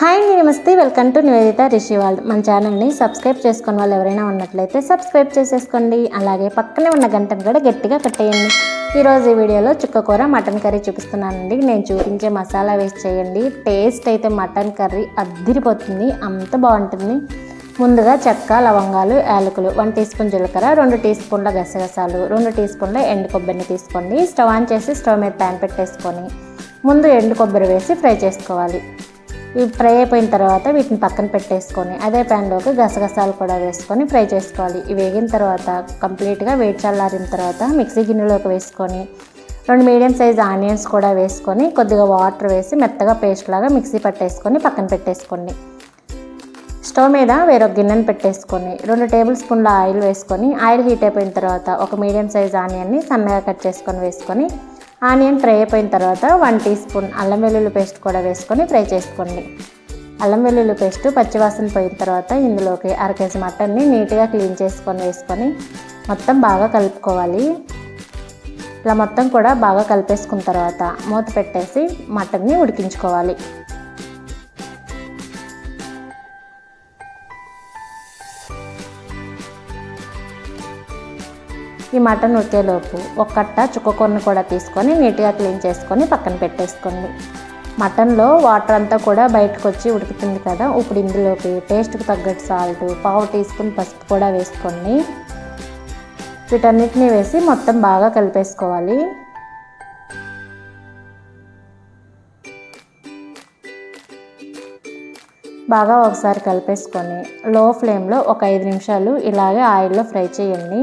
Hi అండి నమస్తే. Welcome to Nivedita Rishi వాళ్ళు మన ఛానల్ని సబ్స్క్రైబ్ చేసుకున్న వాళ్ళు ఎవరైనా ఉన్నట్లయితే సబ్స్క్రైబ్ చేసేసుకోండి. అలాగే పక్కనే ఉన్న గంటను కూడా గట్టిగా కట్టేయండి. ఈరోజు ఈ వీడియోలో చుక్కకూర మటన్ కర్రీ చూపిస్తున్నానండి. నేను చూపించే మసాలా వేసి చేయండి. టేస్ట్ అయితే మటన్ కర్రీ అద్దిరిపోతుంది. అంత బాగుంటుంది. ముందుగా చెక్క లవంగాలు యాలకులు వన్ టీ స్పూన్ జీలకర్ర రెండు టీ స్పూన్ల గసగసాలు రెండు టీ స్పూన్ల ఎండు కొబ్బరిని తీసుకోండి. స్టవ్ ఆన్ చేసి స్టవ్ మీద ప్యాన్ పెట్టేసుకొని ముందు ఎండు కొబ్బరి వేసి ఫ్రై చేసుకోవాలి. ఇవి ఫ్రై అయిపోయిన తర్వాత వీటిని పక్కన పెట్టేసుకొని అదే ప్యాన్లోకి గసగసాలు కూడా వేసుకొని ఫ్రై చేసుకోవాలి. ఇవి వేగిన తర్వాత కంప్లీట్గా వేడి చల్లారిన తర్వాత మిక్సీ గిన్నెలోకి వేసుకొని రెండు మీడియం సైజ్ ఆనియన్స్ కూడా వేసుకొని కొద్దిగా వాటర్ వేసి మెత్తగా పేస్ట్ లాగా మిక్సీ పట్టేసుకొని పక్కన పెట్టేసుకోండి. స్టవ్ మీద వేరొక గిన్నెను పెట్టేసుకొని రెండు టేబుల్ స్పూన్ల ఆయిల్ వేసుకొని ఆయిల్ హీట్ అయిపోయిన తర్వాత ఒక మీడియం సైజ్ ఆనియన్ని సన్నగా కట్ చేసుకొని వేసుకొని ఆనియన్ ఫ్రై అయిపోయిన తర్వాత వన్ టీ స్పూన్ అల్లం వెల్లుల్లి పేస్ట్ కూడా వేసుకొని ఫ్రై చేసుకోండి. అల్లం వెల్లుల్లి పేస్ట్ పచ్చివాసన పోయిన తర్వాత ఇందులోకి అర కేజీ మటన్ని నీట్గా క్లీన్ చేసుకొని వేసుకొని మొత్తం బాగా కలుపుకోవాలి. ఇలా మొత్తం కూడా బాగా కలిపేసుకున్న తర్వాత మూత పెట్టేసి మటన్ని ఉడికించుకోవాలి. ఈ మటన్ ఉడికేలోపు ఒక కట్ట చుక్కకొన్ను కూడా తీసుకొని నీట్గా క్లీన్ చేసుకొని పక్కన పెట్టేసుకోండి. మటన్లో వాటర్ అంతా కూడా బయటకు వచ్చి ఉడుకుతుంది కదా ఇప్పుడు ఇందులోకి టేస్ట్కి తగ్గట్టు సాల్ట్ పావు టీ స్పూన్ పసుపు కూడా వేసుకోండి. వీటన్నిటిని వేసి మొత్తం బాగా కలిపేసుకోవాలి. బాగా ఒకసారి కలిపేసుకొని లో ఫ్లేమ్లో ఒక ఐదు నిమిషాలు ఇలాగే ఆయిల్లో ఫ్రై చేయండి.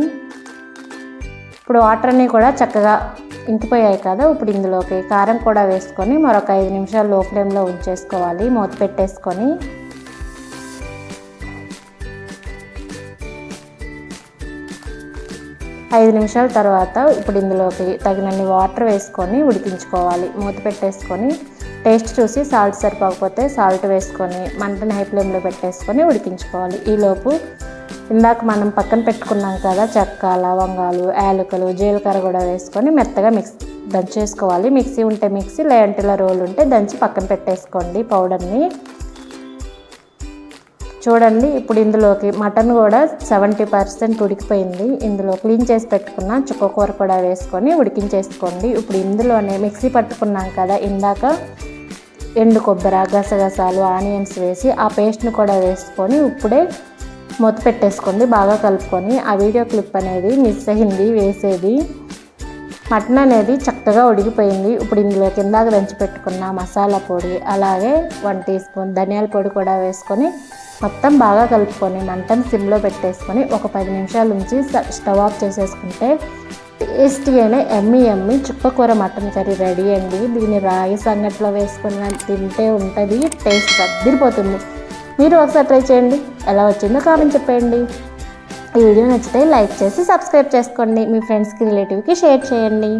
ఇప్పుడు వాటర్ అన్నీ కూడా చక్కగా ఇంకిపోయాయి కదా. ఇప్పుడు ఇందులోకి కారం కూడా వేసుకొని మరొక ఐదు నిమిషాలు లో ఫ్లేమ్లో ఉంచేసుకోవాలి. మూత పెట్టేసుకొని. ఐదు నిమిషాల తర్వాత ఇప్పుడు ఇందులోకి తగినన్ని వాటర్ వేసుకొని ఉడికించుకోవాలి. మూత పెట్టేసుకొని. టేస్ట్ చూసి సాల్ట్ సరిపోకపోతే సాల్ట్ వేసుకొని మంటని హై ఫ్లేమ్లో పెట్టేసుకొని ఉడికించుకోవాలి. ఈలోపు ఇందాక మనం పక్కన పెట్టుకున్నాం కదా చెక్క లవంగాలు యాలకులు జీలకర్ర కూడా వేసుకొని మెత్తగా మిక్స్ దంచేసుకోవాలి. మిక్సీ ఉంటే మిక్సీ లేంటిల రోలు రోల్ ఉంటే దంచి పక్కన పెట్టేసుకోండి పౌడర్ని. చూడండి ఇప్పుడు ఇందులోకి మటన్ కూడా సెవెంటీ పర్సెంట్ ఉడికిపోయింది. ఇందులో క్లీన్ చేసి పెట్టుకున్న చుక్కకూర కూడా వేసుకొని ఉడికించేసుకోండి. ఇప్పుడు ఇందులోనే మిక్సీ పట్టుకున్నాం కదా ఇందాక ఎండు కొబ్బరి గసగసాలు ఆనియన్స్ వేసి ఆ పేస్ట్ని కూడా వేసుకొని ఇప్పుడే మూత పెట్టేసుకోండి బాగా కలుపుకొని. ఆ వీడియో క్లిప్ అనేది మిస్ అయింది వేసేది. మటన్ అనేది చక్కగా ఉడికిపోయింది. ఇప్పుడు ఇందులో కిందాక దంచి పెట్టుకున్న మసాలా పొడి అలాగే వన్ టీ స్పూన్ ధనియాల పొడి కూడా వేసుకొని మొత్తం బాగా కలుపుకొని మంటను సిమ్లో పెట్టేసుకొని ఒక పది నిమిషాల నుంచి స్టవ్ ఆఫ్ చేసేసుకుంటే టేస్టీ అయిన ఎమ్మి ఎమ్మి చుక్కకూర మటన్ కర్రీ రెడీ అండి. దీన్ని రాగి సంగట్లో వేసుకుని తింటే ఉంటుంది టేస్ట్ అద్దరిపోతుంది మీరు ఒకసారి ట్రై చేయండి. ఎలా వచ్చిందో కామెంట్ చెప్పండి ఈ వీడియో నచ్చితే లైక్ చేసి సబ్స్క్రైబ్ చేసుకోండి. మీ ఫ్రెండ్స్కి రిలేటివ్కి షేర్ చేయండి.